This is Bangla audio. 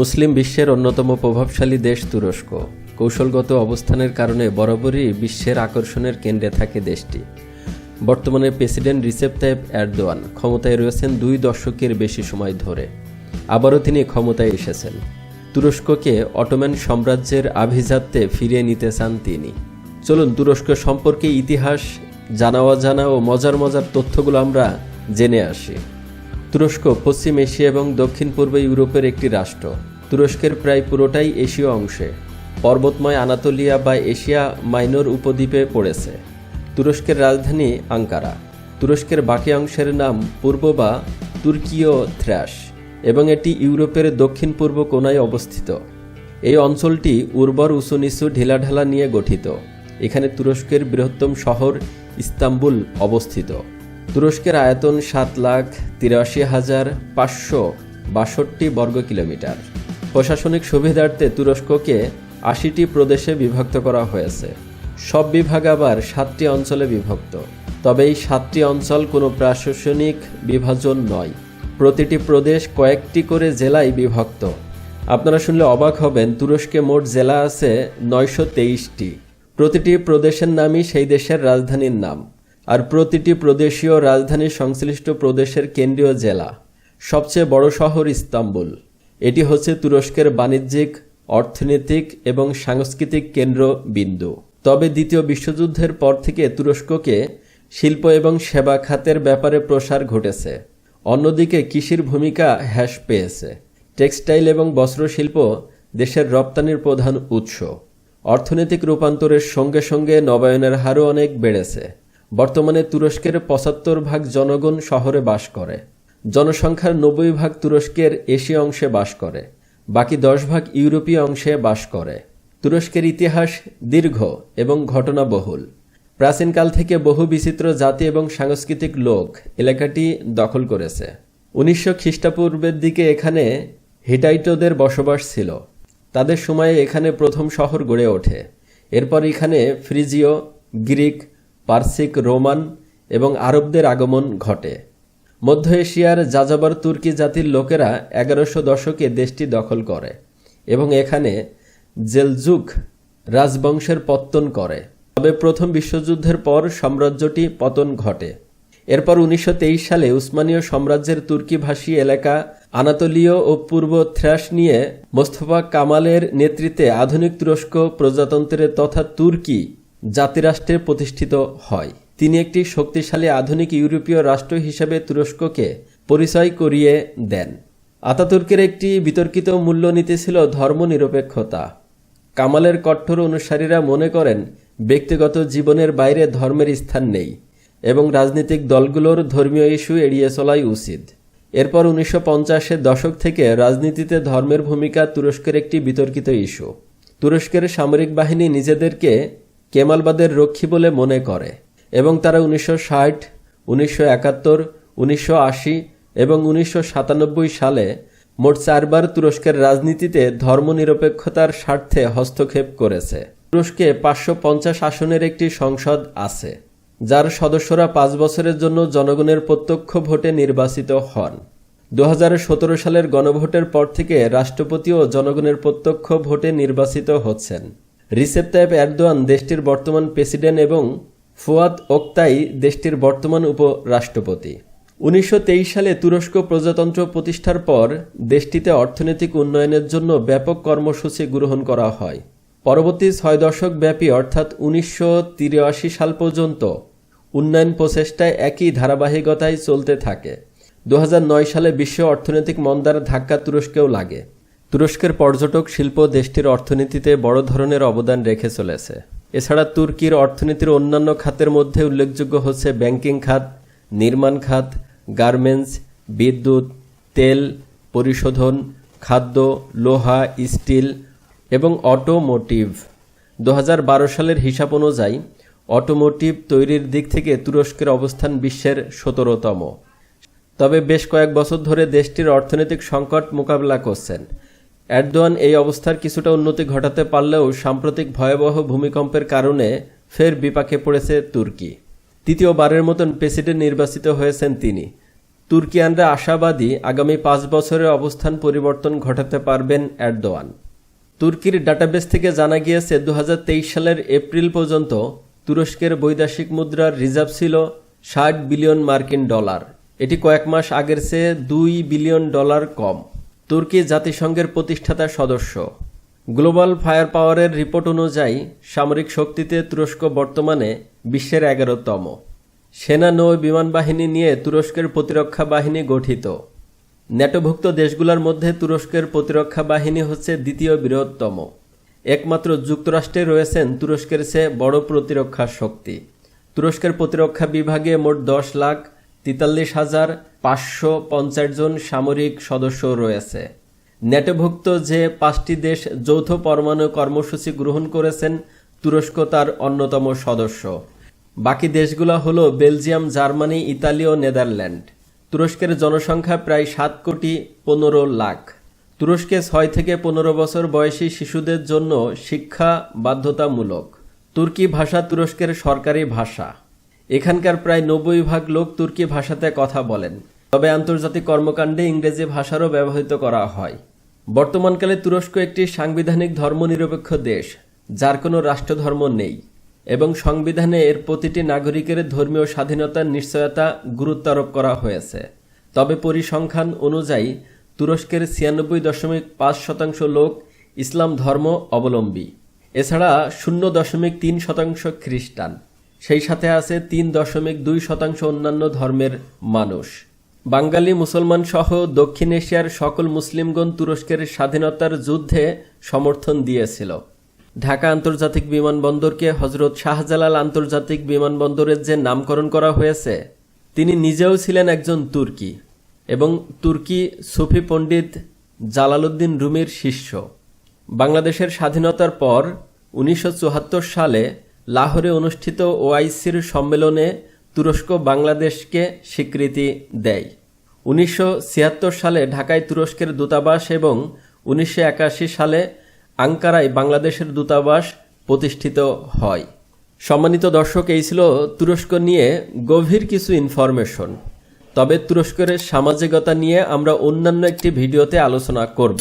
মুসলিম বিশ্বের অন্যতম প্রভাবশালী দেশ তুরস্ক। কৌশলগত অবস্থানের কারণে বরাবরই বিশ্বের আকর্ষণের কেন্দ্রে থাকে দেশটি। বর্তমানে প্রেসিডেন্ট রিসেপ তাইপ এরদোয়ান ক্ষমতায় রয়েছেন দুই দশকের বেশি সময় ধরে। আবারও তিনি ক্ষমতায় এসেছেন। তুরস্ককে অটোম্যান সাম্রাজ্যের আভিজাত্যে ফিরিয়ে নিতে চান তিনি। চলুন তুরস্ক সম্পর্কে ইতিহাস জানা অজানা ও মজার মজার তথ্যগুলো আমরা জেনে আসি। তুরস্ক, পশ্চিম এশিয়া এবং দক্ষিণ পূর্ব ইউরোপের একটি রাষ্ট্র। তুরস্কের প্রায় পুরোটাই এশীয় অংশে। পর্বতময় আনাতোলিয়া বা এশিয়া মাইনর উপদ্বীপে পড়েছে। তুরস্কের রাজধানী আঙ্কারা। তুরস্কের বাকি অংশের নাম পূর্ব বা তুর্কীয় থ্র্যাশ এবং এটি ইউরোপের দক্ষিণ পূর্ব কোনায় অবস্থিত। এই অঞ্চলটি উর্বর উঁচু নিচু ঢিলাঢালা নিয়ে গঠিত। এখানে তুরস্কের বৃহত্তম শহর ইস্তাম্বুল অবস্থিত। তুরস্কের আয়তন সাত লাখ তিরাশি হাজার পাঁচশো বাষট্টি বর্গ কিলোমিটার। প্রশাসনিক সুবিধার্থে তুরস্ককে আশিটি প্রদেশে বিভক্ত করা হয়েছে। সব বিভাগ আবার সাতটি অঞ্চলে বিভক্ত। তবে এই সাতটি অঞ্চল কোনো প্রশাসনিক বিভাজন নয়। প্রতিটি প্রদেশ কয়েকটি করে জেলায় বিভক্ত। আপনারা শুনলে অবাক হবেন, তুরস্কে মোট জেলা আছে নয়শো তেইশটি। প্রতিটি প্রদেশের নামই সেই দেশের রাজধানীর নাম। আর প্রতিটি প্রদেশীয় রাজধানী সংশ্লিষ্ট প্রদেশের কেন্দ্রীয় জেলা। সবচেয়ে বড় শহর ইস্তাম্বুল। এটি হচ্ছে তুরস্কের বাণিজ্যিক, অর্থনৈতিক এবং সাংস্কৃতিক কেন্দ্র বিন্দু তবে দ্বিতীয় বিশ্বযুদ্ধের পর থেকে তুরস্ককে শিল্প এবং সেবা খাতের ব্যাপারে প্রসার ঘটেছে। অন্যদিকে কৃষির ভূমিকা হ্রাস পেয়েছে। টেক্সটাইল এবং বস্ত্রশিল্প দেশের রপ্তানির প্রধান উৎস। অর্থনৈতিক রূপান্তরের সঙ্গে সঙ্গে নবায়নের হারও অনেক বেড়েছে। বর্তমানে তুরস্কের পঁচাত্তর ভাগ জনগণ শহরে বাস করে। জনসংখ্যার নব্বই ভাগ তুরস্কের এশীয় অংশে বাস করে, বাকি দশ ভাগ ইউরোপীয় অংশে বাস করে। তুরস্কের ইতিহাস দীর্ঘ এবং ঘটনাবহুল। প্রাচীনকাল থেকে বহু বিচিত্র জাতি এবং সাংস্কৃতিক লোক এলাকাটি দখল করেছে। উনিশশো খ্রিস্টাপূর্বের দিকে এখানে হিটাইটোদের বসবাস ছিল। তাদের সময়ে এখানে প্রথম শহর গড়ে ওঠে। এরপর এখানে ফ্রিজিও গ্রিক পার্সিক, রোমান এবং আরবদের আগমন ঘটে। মধ্য এশিয়ার যাযাবর তুর্কি জাতির লোকেরা এগারোশো দশকে দেশটি দখল করে এবং এখানে জেলজুক রাজবংশের পত্তন করে। তবে প্রথম বিশ্বযুদ্ধের পর সাম্রাজ্যটি পতন ঘটে। এরপর উনিশশো তেইশ সালে উসমানীয় সাম্রাজ্যের তুর্কি ভাষী এলাকা আনাতোলীয় ও পূর্ব থ্রাস নিয়ে মোস্তফা কামালের নেতৃত্বে আধুনিক তুরস্ক প্রজাতন্ত্রের তথা তুর্কি জাতিরাষ্ট্রে প্রতিষ্ঠিত হয়। তিনি একটি শক্তিশালী আধুনিক ইউরোপীয় রাষ্ট্র হিসেবে তুরস্ককে পরিচয় করিয়ে দেন। আতাতুর্কের একটি বিতর্কিত মূল্যনীতি ছিল ধর্মনিরপেক্ষতা। কামালের কঠোর অনুসারীরা মনে করেন, ব্যক্তিগত জীবনের বাইরে ধর্মের স্থান নেই এবং রাজনৈতিক দলগুলোর ধর্মীয় ইস্যু এড়িয়ে চলাই উচিত। এরপর উনিশশো পঞ্চাশের দশক থেকে রাজনীতিতে ধর্মের ভূমিকা তুরস্কের একটি বিতর্কিত ইস্যু। তুরস্কের সামরিক বাহিনী নিজেদেরকে কেমালবাদের রক্ষী বলে মনে করে এবং তারা উনিশশো ষাট, উনিশশো একাত্তর, উনিশশো আশি এবং উনিশশো সাতানব্বই সালে মোট চারবার তুরস্কের রাজনীতিতে ধর্মনিরপেক্ষতার স্বার্থে হস্তক্ষেপ করেছে। তুরস্কে পাঁচশো পঞ্চাশ আসনের একটি সংসদ আছে, যার সদস্যরা পাঁচ বছরের জন্য জনগণের প্রত্যক্ষ ভোটে নির্বাচিত হন। দু হাজার সতেরো সালের গণভোটের পর থেকে রাষ্ট্রপতি ও জনগণের প্রত্যক্ষ ভোটে নির্বাচিত হচ্ছেন। রিসেপ তাইপ এরদোয়ান দেশটির বর্তমান প্রেসিডেন্ট এবং ফুয়াদ ওক্তাই দেশটির বর্তমান উপরাষ্ট্রপতি। উনিশশো তেইশ সালে তুরস্ক প্রজাতন্ত্র প্রতিষ্ঠার পর দেশটিতে অর্থনৈতিক উন্নয়নের জন্য ব্যাপক কর্মসূচি গ্রহণ করা হয়। পরবর্তী ছয় দশক ব্যাপী, অর্থাৎ উনিশশো তিরাশি সাল পর্যন্ত, উন্নয়ন প্রচেষ্টায় একই ধারাবাহিকতায় চলতে থাকে। দুহাজার নয় সালে বিশ্ব অর্থনৈতিক মন্দার ধাক্কা তুরস্কেও লাগে। তুরস্কের পর্যটক শিল্প দেশটির অর্থনীতিতে বড় ধরনের অবদান রেখে চলেছে। এছাড়া তুর্কির অর্থনীতির অন্যান্য খাতের মধ্যে উল্লেখযোগ্য হচ্ছে ব্যাংকিং খাত, নির্মাণ খাত, গার্মেন্টস, বিদ্যুৎ, তেল, পরিশোধন, খাদ্য, লোহা, স্টিল এবং অটোমোটিভ। দু হাজার বারো সালের হিসাব অনুযায়ী, অটোমোটিভ তৈরির দিক থেকে তুরস্কের অবস্থান বিশ্বের সতেরোতম। তবে বেশ কয়েক বছর ধরে দেশটির অর্থনৈতিক সংকট মোকাবিলা করছেন। এরদোয়ান এই অবস্থার কিছুটা উন্নতি ঘটাতে পারলেও সাম্প্রতিক ভয়াবহ ভূমিকম্পের কারণে ফের বিপাকে পড়েছে তুর্কি। তৃতীয়বারের মতন প্রেসিডেন্ট নির্বাচিত হয়েছেন তিনি। তুর্কিয়ানরা আশাবাদী আগামী পাঁচ বছরের অবস্থান পরিবর্তন ঘটাতে পারবেন এরদোয়ান। তুর্কির ডাটাবেস থেকে জানা গিয়েছে দু হাজার তেইশ সালের এপ্রিল পর্যন্ত তুরস্কের বৈদেশিক মুদ্রার রিজার্ভ ছিল ষাট বিলিয়ন মার্কিন ডলার। এটি কয়েক মাস আগের চেয়ে দুই বিলিয়ন ডলার কম। তুর্কি জাতিসংঘের প্রতিষ্ঠাতা সদস্য। গ্লোবাল ফায়ার পাওয়ারের রিপোর্ট অনুযায়ী, সামরিক শক্তিতে তুরস্ক বর্তমানে বিশ্বের এগারোতম। সেনা নৌ বিমান বাহিনী নিয়ে তুরস্কের প্রতিরক্ষা বাহিনী গঠিত। ন্যাটোভুক্ত দেশগুলোর মধ্যে তুরস্কের প্রতিরক্ষা বাহিনী হচ্ছে দ্বিতীয় বৃহত্তম। একমাত্র যুক্তরাষ্ট্রে রয়েছেন তুরস্কের চেয়ে বড় প্রতিরক্ষা শক্তি। তুরস্কের প্রতিরক্ষা বিভাগে মোট দশ লাখ তেতাল্লিশ হাজার পাঁচশো পঞ্চাশ জন সামরিক সদস্য রয়েছে। ন্যাটোভুক্ত যে পাঁচটি দেশ যৌথ পরমাণু কর্মসূচি গ্রহণ করেছেন, তুরস্ক তার অন্যতম সদস্য। বাকি দেশগুলো হল বেলজিয়াম, জার্মানি, ইতালি ও নেদারল্যান্ড। তুরস্কের জনসংখ্যা প্রায় সাত কোটি পনেরো লাখ। তুরস্কে ছয় থেকে পনেরো বছর বয়সী শিশুদের জন্য শিক্ষা বাধ্যতামূলক। তুর্কি ভাষা তুরস্কের সরকারি ভাষা। এখানকার প্রায় নব্বই ভাগ লোক তুর্কি ভাষাতে কথা বলেন। তবে আন্তর্জাতিক কর্মকাণ্ডে ইংরেজি ভাষারও ব্যবহৃত করা হয়। বর্তমানকালে তুরস্ক একটি সাংবিধানিক ধর্মনিরপেক্ষ দেশ, যার কোনো রাষ্ট্রধর্ম নেই, এবং সংবিধানে এর প্রতিটি নাগরিকের ধর্মীয় স্বাধীনতার নিশ্চয়তা গুরুত্ব আরোপ করা হয়েছে। তবে পরিসংখ্যান অনুযায়ী, তুরস্কের ছিয়ানব্বই দশমিক পাঁচ শতাংশ লোক ইসলাম ধর্ম অবলম্বী। এছাড়া শূন্য দশমিক তিন শতাংশ খ্রিস্টান। সেই সাথে আছে তিন দশমিক দুই শতাংশ অন্যান্য ধর্মের মানুষ। বাঙালি, মুসলমান সহ দক্ষিণ এশিয়ার সকল মুসলিমগণ তুরস্কের স্বাধীনতার যুদ্ধে সমর্থন দিয়েছিল। ঢাকা আন্তর্জাতিক বিমানবন্দরকে হজরত শাহজালাল আন্তর্জাতিক বিমানবন্দরের যে নামকরণ করা হয়েছে, তিনি নিজেও ছিলেন একজন তুর্কি এবং তুর্কি সুফি পণ্ডিত জালালউদ্দিন রুমির শিষ্য। বাংলাদেশের স্বাধীনতার পর উনিশশো চুয়াত্তর সালে লাহোরে অনুষ্ঠিত ওআইসির সম্মেলনে তুরস্ক বাংলাদেশকে স্বীকৃতি দেয়। উনিশশো ছিয়াত্তর সালে ঢাকায় তুরস্কের দূতাবাস এবং উনিশশো একাশি সালে আঙ্কারায় বাংলাদেশের দূতাবাস প্রতিষ্ঠিত হয়। সম্মানিত দর্শক, এই ছিল তুরস্ক নিয়ে গভীর কিছু ইনফরমেশন তবে তুরস্কের সামাজিকতা নিয়ে আমরা অন্যান্য একটি ভিডিওতে আলোচনা করব।